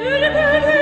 Amen.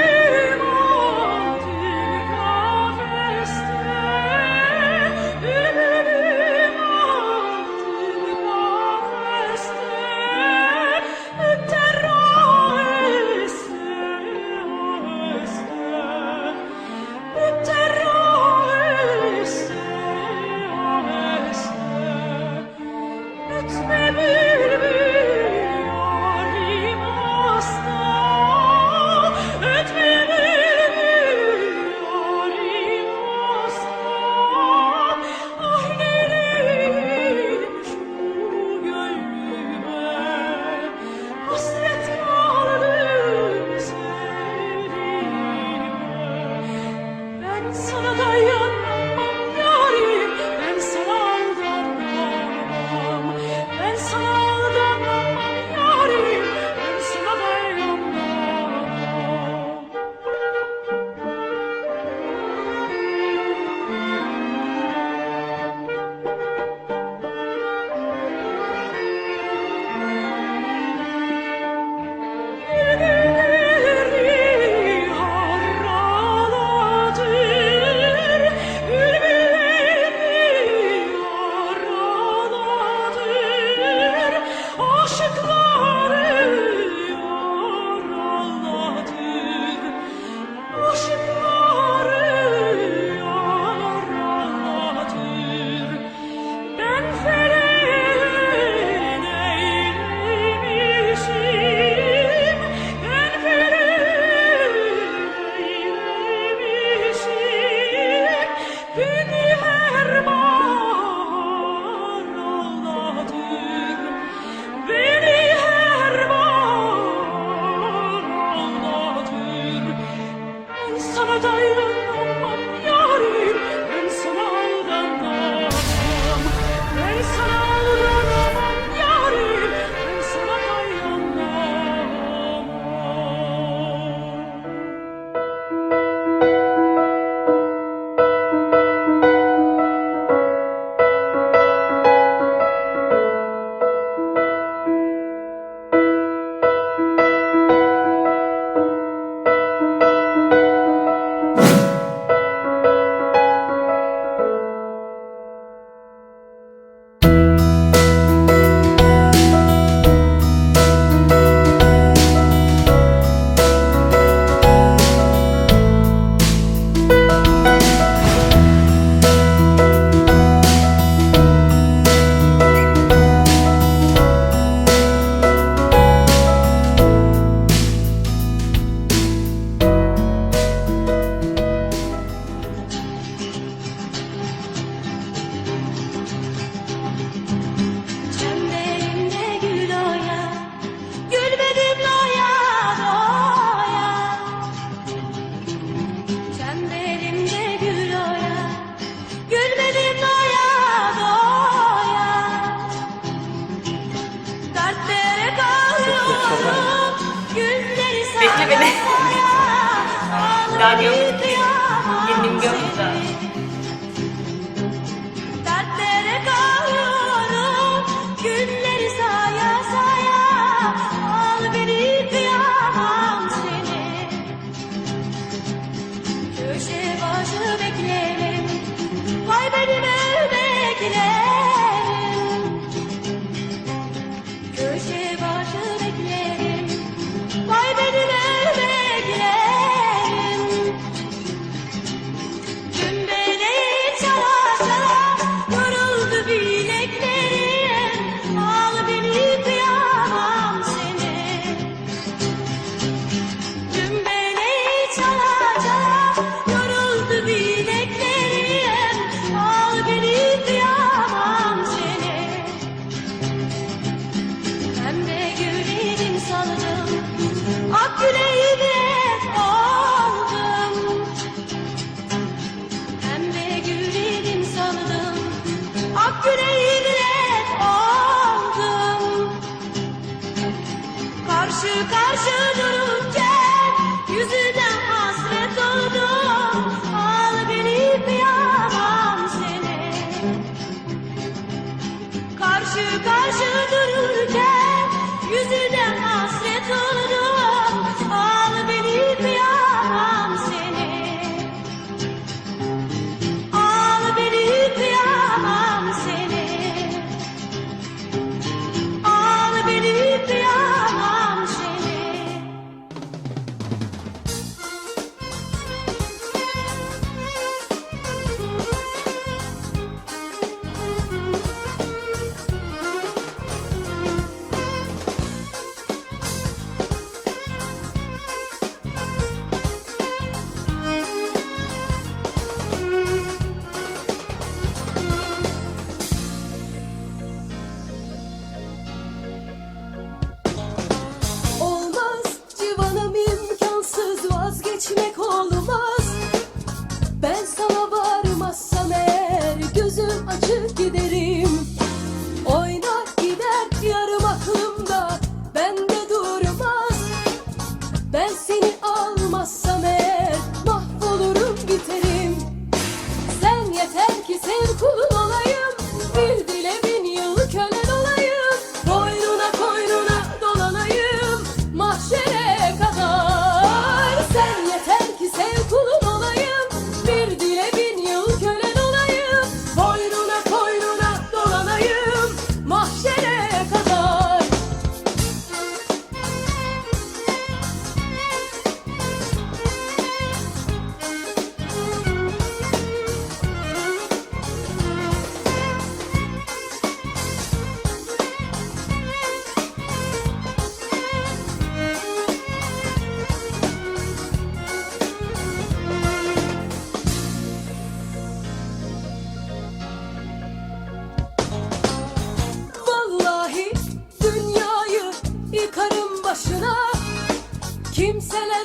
Açık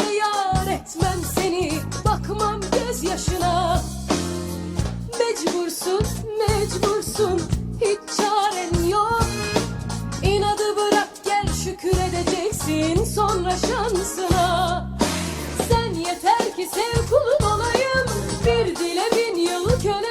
Canı yar etmem seni. Bakmam gözyaşına. Mecbursun, mecbursun. Hiç çaren yok. İnadı bırak gel şükür edeceksin Sonra şansına. Sen yeter ki sev kulun olayım. Bir dile bin yıl köle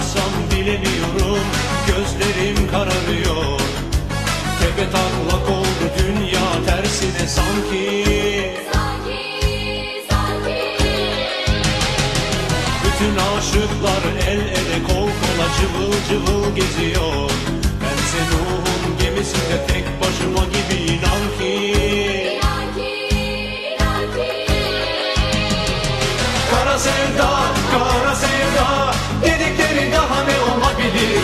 gözlerim kararıyor. Tepe taklak oldu dünya tersine sanki. Bütün aşıklar el ele kol kola cıvıl cıvıl geziyor. Bense ruhum gemisinde tek başıma gibi inan ki. İnan ki, inan ki. Kara sevda, kara sevda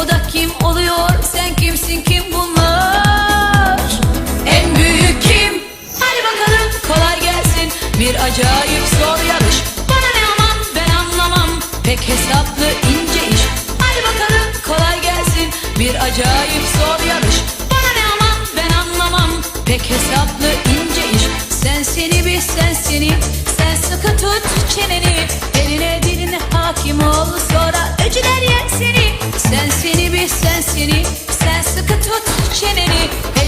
O da kim? Money.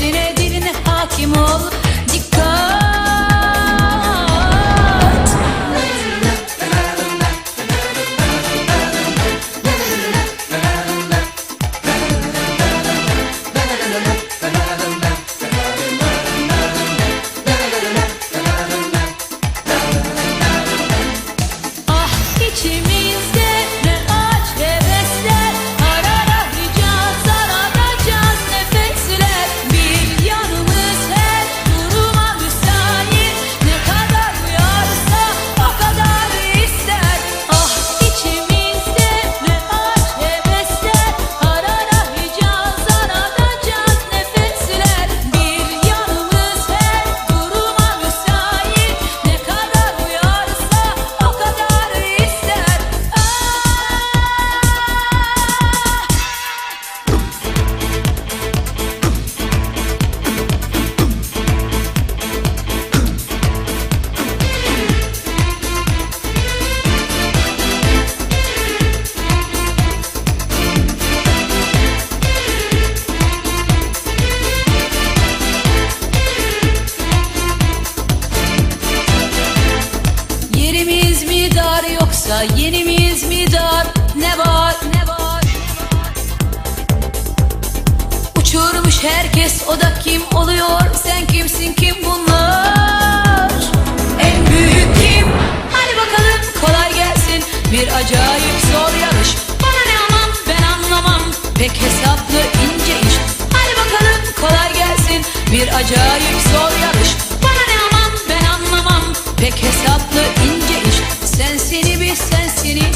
yenimiz mi dar yoksa yenimiz mi dar? Ne var ne var? Uçurmuş herkes o da kim oluyor? Sen kimsin kim bunlar? En büyük kim? Hadi bakalım kolay gelsin. Bir acayip zor yarış. Bana ne aman ben anlamam. Pek hesaplı ince iş. Hadi bakalım kolay gelsin. Bir acayip zor yarış. Bana ne aman ben anlamam. Pek hesaplı sensinim